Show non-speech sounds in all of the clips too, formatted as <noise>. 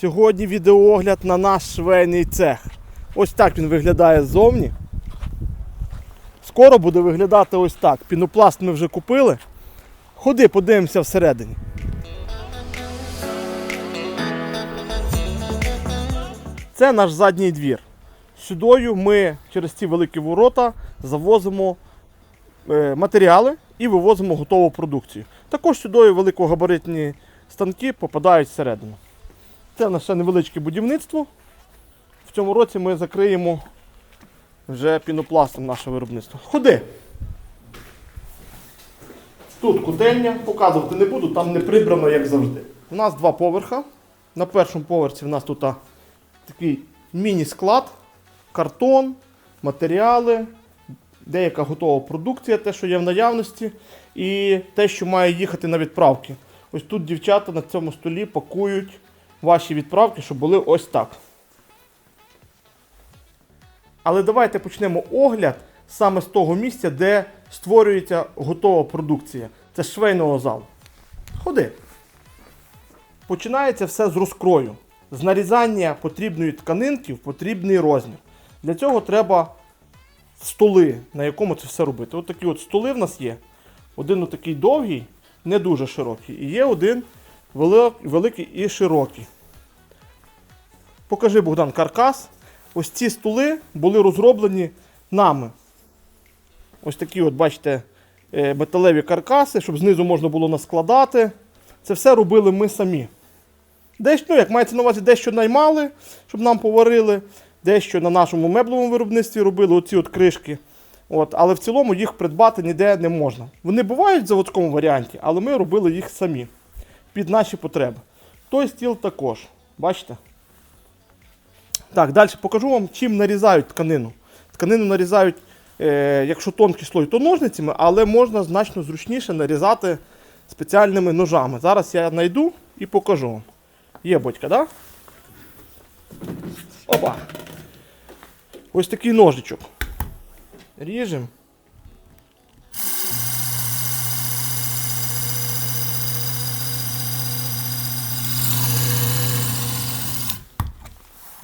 Сьогодні відеоогляд на наш швейний цех. Ось так він виглядає ззовні. Скоро буде виглядати ось так. Пінопласт ми вже купили. Ходи, подивимося всередині. Це наш задній двір. Сюдою ми через ці великі ворота завозимо е, матеріали і вивозимо готову продукцію. Також сюди великогабаритні станки попадають всередину. Це наше невеличке будівництво. В цьому році ми закриємо вже пінопластом наше виробництво. Ходи! Тут котельня, показувати не буду, там не прибрано, як завжди. У нас два поверха. На першому поверсі в нас тут такий міні-склад, картон, матеріали, деяка готова продукція, те, що є в наявності, і те, що має їхати на відправки. Ось тут дівчата на цьому столі пакують ваші відправки, щоб були ось так. Але давайте почнемо огляд саме з того місця, де створюється готова продукція. Це з швейного залу. Ходи. Починається все з розкрою. З нарізання потрібної тканинки в потрібний розмір. Для цього треба столи, на якому це все робити. От такі от столи в нас є. Один отакий довгий, не дуже широкий. І є один вели- великий і широкий. Покажи, Богдан, каркас. Ось ці столи були розроблені нами. Ось такі, от, бачите, е, металеві каркаси, щоб знизу можна було наскладати. Це все робили ми самі. Дещо, ну, як мається на увазі, дещо наймали, щоб нам поварили, дещо на нашому меблевому виробництві робили оці от кришки. От, але в цілому їх придбати ніде не можна. Вони бувають в заводському варіанті, але ми робили їх самі під наші потреби. Той стіл також. Бачите? Так, далі покажу вам, чим нарізають тканину. Тканину нарізають, е, якщо тонкий слой, то ножницями, але можна значно зручніше нарізати спеціальними ножами. Зараз я знайду і покажу вам. Є бочка, так? Да? Опа. Ось такий ножичок. Ріжемо.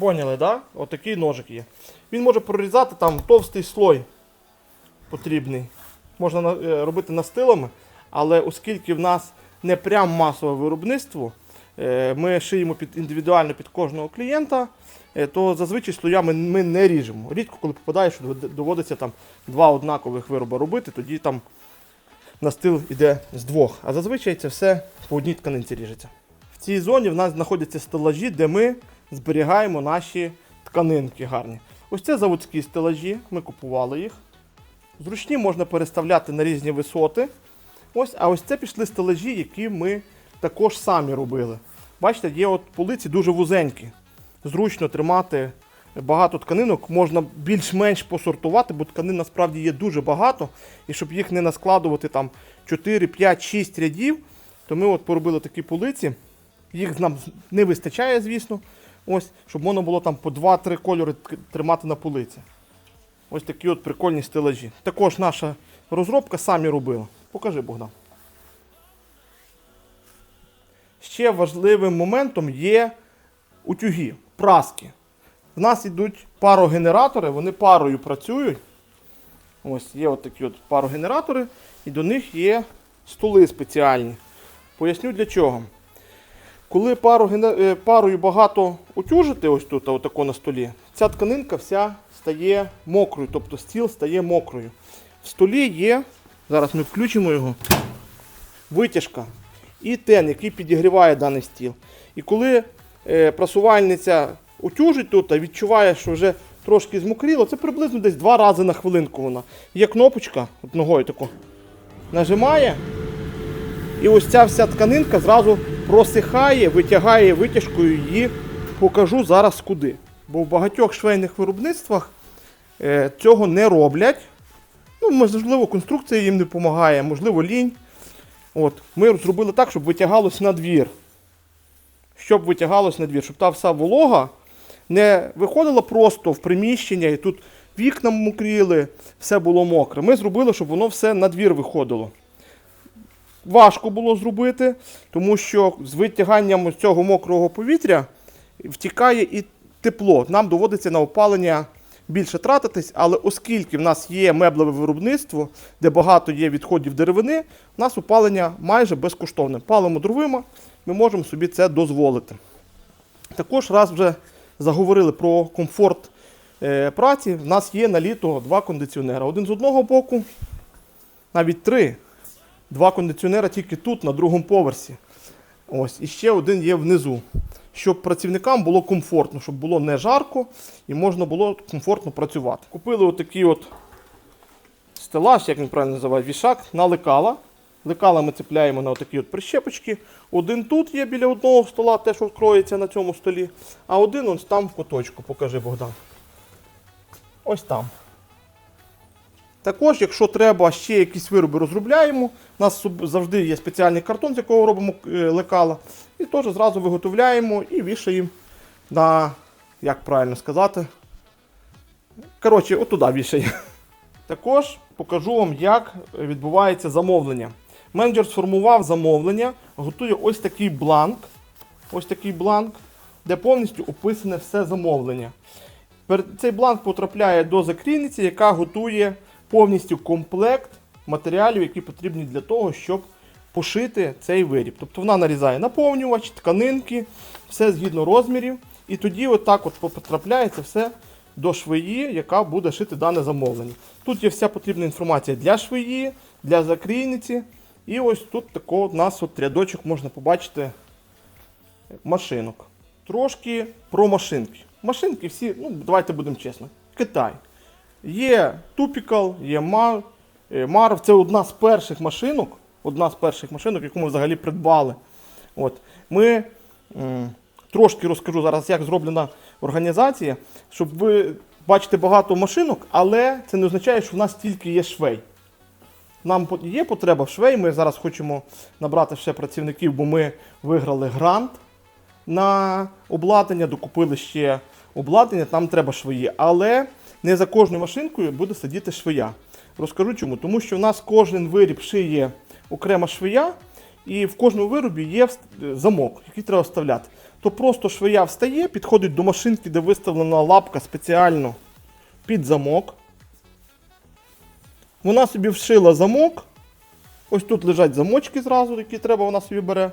Поняли, да? Отакий ножик є. Він може прорізати там товстий слой потрібний. Можна е, робити настилами, але оскільки в нас не прям масове виробництво, е, ми шиємо під, індивідуально під кожного клієнта, е, то зазвичай слоями ми не ріжемо. Рідко, коли попадає, що доводиться там два однакових вироби робити, тоді там настил іде з двох. А зазвичай це все по одній тканинці ріжеться. В цій зоні в нас знаходяться стелажі, де ми зберігаємо наші тканинки гарні. Ось це заводські стелажі, ми купували їх. Зручні можна переставляти на різні висоти. Ось, а ось це пішли стелажі, які ми також самі робили. Бачите, є от полиці дуже вузенькі. Зручно тримати багато тканинок, можна більш-менш посортувати, бо тканин насправді є дуже багато. І щоб їх не наскладувати там 4, 5, 6 рядів, то ми от поробили такі полиці. Їх нам не вистачає, звісно. Ось, щоб можна було там по 2-3 кольори тримати на полиці. Ось такі от прикольні стелажі. Також наша розробка самі робила. Покажи, Богдан. Ще важливим моментом є утюги, праски. В нас йдуть парогенератори, вони парою працюють. Ось є от такі от парогенератори, і до них є столи спеціальні. Поясню для чого. Коли пару, е, парою багато утюжити ось тут, отако на столі, ця тканинка вся стає мокрою, тобто стіл стає мокрою. В столі є, зараз ми включимо його, витяжка і тен, який підігріває даний стіл. І коли е, прасувальниця утюжить тут, відчуває, що вже трошки змокріло, це приблизно десь два рази на хвилинку вона. Є кнопочка, от ногою тако, нажимає, і ось ця вся тканинка зразу просихає, витягає витяжкою її. Покажу зараз куди. Бо в багатьох швейних виробництвах е, цього не роблять. Ну, можливо, конструкція їм не допомагає, можливо, лінь. От, ми зробили так, щоб витягалось на двір. Щоб витягалось на двір, щоб та вся волога не виходила просто в приміщення і тут вікна мокріли, все було мокре. Ми зробили, щоб воно все на двір виходило важко було зробити, тому що з витяганням цього мокрого повітря втікає і тепло. Нам доводиться на опалення більше тратитись, але оскільки в нас є меблеве виробництво, де багато є відходів деревини, у нас опалення майже безкоштовне. Палимо дровима, ми можемо собі це дозволити. Також раз вже заговорили про комфорт е, праці. В нас є на літо два кондиціонера. Один з одного боку, навіть три. Два кондиціонера тільки тут, на другому поверсі. Ось, і ще один є внизу. Щоб працівникам було комфортно, щоб було не жарко і можна було комфортно працювати. Купили отакий от стелаж, як він правильно називає, вішак на лекала. Лекала ми цепляємо на отакі от прищепочки. Один тут є біля одного стола, те, що кроється на цьому столі, а один ось там в куточку. Покажи Богдан. Ось там. Також, якщо треба ще якісь вироби розробляємо, у нас завжди є спеціальний картон, з якого робимо е, лекала. І теж зразу виготовляємо і вішаємо на, як правильно сказати, коротше, отуда вішаємо. <laughs> Також покажу вам, як відбувається замовлення. Менеджер сформував замовлення, готує ось такий бланк. Ось такий бланк, де повністю описане все замовлення. Цей бланк потрапляє до закрійниці, яка готує повністю комплект матеріалів, які потрібні для того, щоб пошити цей виріб. Тобто вона нарізає наповнювач, тканинки, все згідно розмірів. І тоді отак от потрапляє це все до швеї, яка буде шити дане замовлення. Тут є вся потрібна інформація для швеї, для закрійниці. І ось тут такого у нас от рядочок можна побачити машинок. Трошки про машинки. Машинки всі, ну давайте будемо чесно, Китай. Є Тупікал, є Мар, е, Марв. Це одна з перших машинок, одна з перших машинок, яку ми взагалі придбали. От. Ми трошки розкажу зараз, як зроблена організація, щоб ви бачите багато машинок, але це не означає, що в нас тільки є швей. Нам є потреба в швей. Ми зараз хочемо набрати ще працівників, бо ми виграли грант на обладнання, докупили ще обладнання, там треба швеї. Але не за кожною машинкою буде сидіти швея. Розкажу чому. Тому що в нас кожен виріб шиє окрема швея, і в кожному виробі є замок, який треба вставляти. То просто швея встає, підходить до машинки, де виставлена лапка спеціально під замок. Вона собі вшила замок. Ось тут лежать замочки зразу, які треба, вона собі бере.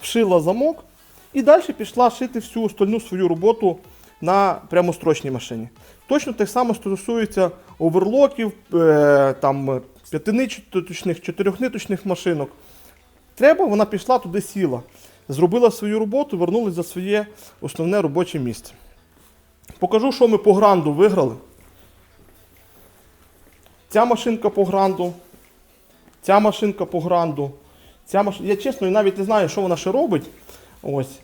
Вшила замок. І далі пішла шити всю остальну свою роботу на прямострочній машині. Точно те саме стосується оверлоків, е, там, п'ятиниточних, чотирьохниточних машинок. Треба, вона пішла туди сіла. Зробила свою роботу, вернулась за своє основне робоче місце. Покажу, що ми по гранду виграли. Ця машинка по гранду, ця машинка по гранду. Ця маш... Я чесно навіть не знаю, що вона ще робить. Ось.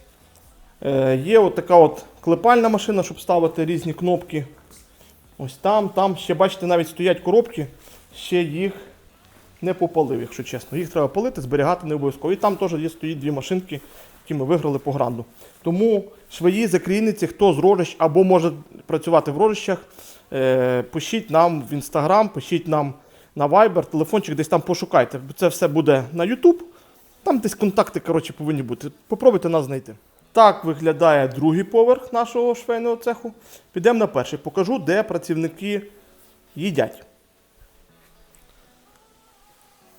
Е, є от така от клепальна машина, щоб ставити різні кнопки. Ось там, там. Ще бачите, навіть стоять коробки, ще їх не попалив, якщо чесно. Їх треба палити, зберігати не обов'язково. І там теж є стоїть дві машинки, які ми виграли по гранду. Тому швеї, закрійниці, хто з рожищ або може працювати в рожищах, е, пишіть нам в інстаграм, пишіть нам на Viber, телефончик десь там пошукайте. Це все буде на YouTube. Там десь контакти коротше, повинні бути. Попробуйте нас знайти. Так виглядає другий поверх нашого швейного цеху. Підемо на перший. Покажу, де працівники їдять.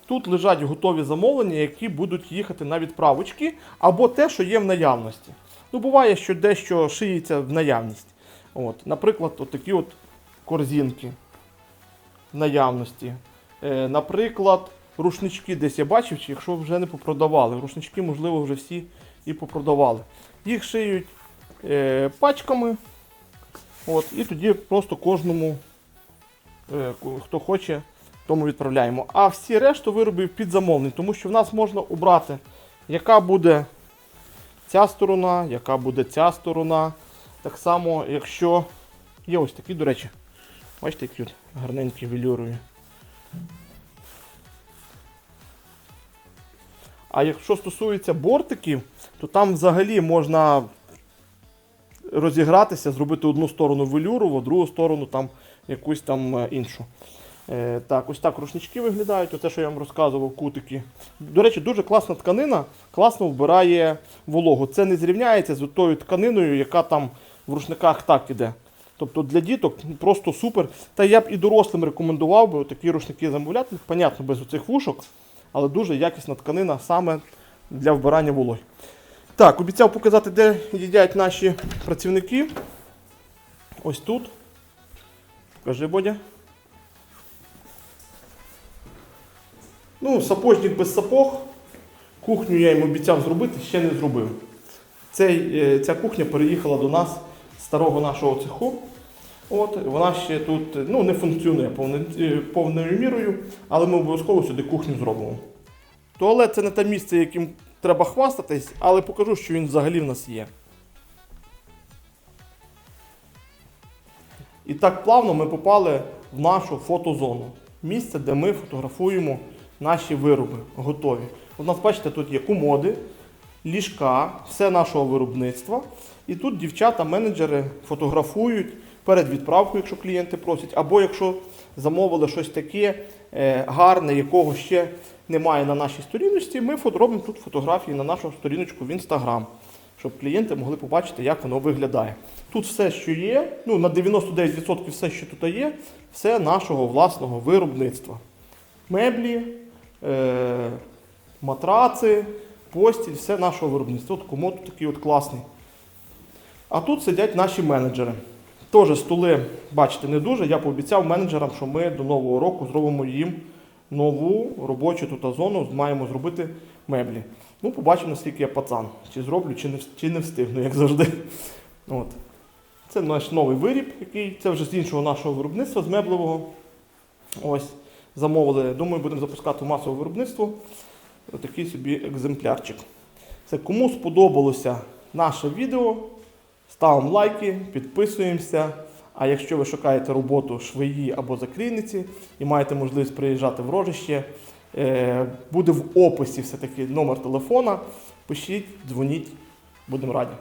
Тут лежать готові замовлення, які будуть їхати на відправочки, або те, що є в наявності. Ну, буває, що дещо шиється в наявність. От, наприклад, от такі от корзинки в наявності. Е, наприклад, рушнички десь я бачив, чи якщо вже не попродавали. Рушнички, можливо, вже всі і попродавали. Їх шиють е, пачками. От, і тоді просто кожному, е, хто хоче, тому відправляємо. А всі решту виробів під замовлення, тому що в нас можна обрати, яка буде ця сторона, яка буде ця сторона. Так само, якщо є ось такі, до речі, бачите, які гарненькі велюрові. А якщо стосується бортиків, то там взагалі можна розігратися, зробити одну сторону велюрову, другу сторону там якусь там е, іншу. Е, так, ось так рушнички виглядають. Оце, що я вам розказував, кутики. До речі, дуже класна тканина, класно вбирає вологу. Це не зрівняється з тою тканиною, яка там в рушниках так іде. Тобто для діток просто супер. Та я б і дорослим рекомендував би такі рушники замовляти. Понятно, без оцих вушок, але дуже якісна тканина саме для вбирання вологи. Так, обіцяв показати, де їдять наші працівники. Ось тут. Покажи, Бодя. Ну, сапожник без сапог. Кухню я їм обіцяв зробити, ще не зробив. Цей, е, ця кухня переїхала до нас з старого нашого цеху. От, вона ще тут ну, не функціонує е, повною мірою, але ми обов'язково сюди кухню зробимо. Туалет це не те місце, яким треба хвастатись, але покажу, що він взагалі в нас є. І так плавно ми попали в нашу фотозону. Місце, де ми фотографуємо наші вироби готові. У нас, бачите, тут є комоди, ліжка, все нашого виробництва. І тут дівчата-менеджери фотографують перед відправкою, якщо клієнти просять, або якщо замовили щось таке е, гарне, якого ще немає на нашій сторіночці, ми робимо тут фотографії на нашу сторіночку в інстаграм, щоб клієнти могли побачити, як воно виглядає. Тут все, що є, ну на 99% все, що тут є, все нашого власного виробництва. Меблі, е, матраци, постіль, все нашого виробництва. От комод такий от класний. А тут сидять наші менеджери. Теж столи, бачите, не дуже. Я пообіцяв менеджерам, що ми до нового року зробимо їм нову робочу тут зону, маємо зробити меблі. Ну, побачимо, наскільки я пацан. Чи зроблю, чи не, чи не встигну, як завжди. От. Це наш новий виріб, який це вже з іншого нашого виробництва, з меблевого. Ось, замовили. Думаю, будемо запускати в масове виробництво. Такий собі екземплярчик. Це кому сподобалося наше відео, ставимо лайки, підписуємося. А якщо ви шукаєте роботу швеї або закрійниці і маєте можливість приїжджати в рожище, е, буде в описі все-таки номер телефона. Пишіть, дзвоніть, будемо раді.